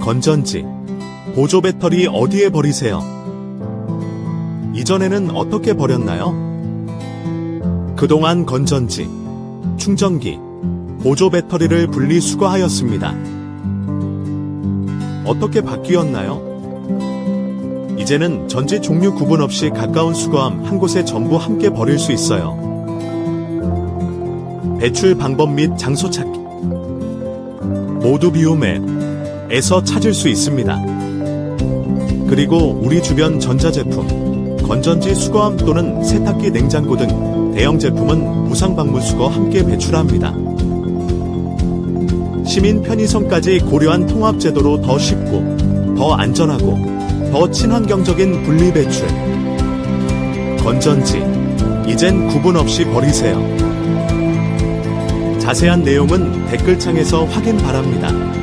건전지, 보조 배터리 어디에 버리세요? 이전에는 어떻게 버렸나요? 그동안 건전지, 충전기, 보조 배터리를 분리 수거하였습니다. 어떻게 바뀌었나요? 이제는 전지 종류 구분 없이 가까운 수거함 한 곳에 전부 함께 버릴 수 있어요. 배출 방법 및 장소 찾기. 모두 비움에 에서 찾을 수 있습니다. 그리고 우리 주변 전자제품, 건전지 수거함 또는 세탁기 냉장고 등 대형 제품은 무상 방문 수거 함께 배출합니다. 시민 편의성까지 고려한 통합 제도로 더 쉽고 더 안전하고 더 친환경적인 분리 배출. 건전지 이젠 구분 없이 버리세요. 자세한 내용은 댓글창에서 확인 바랍니다.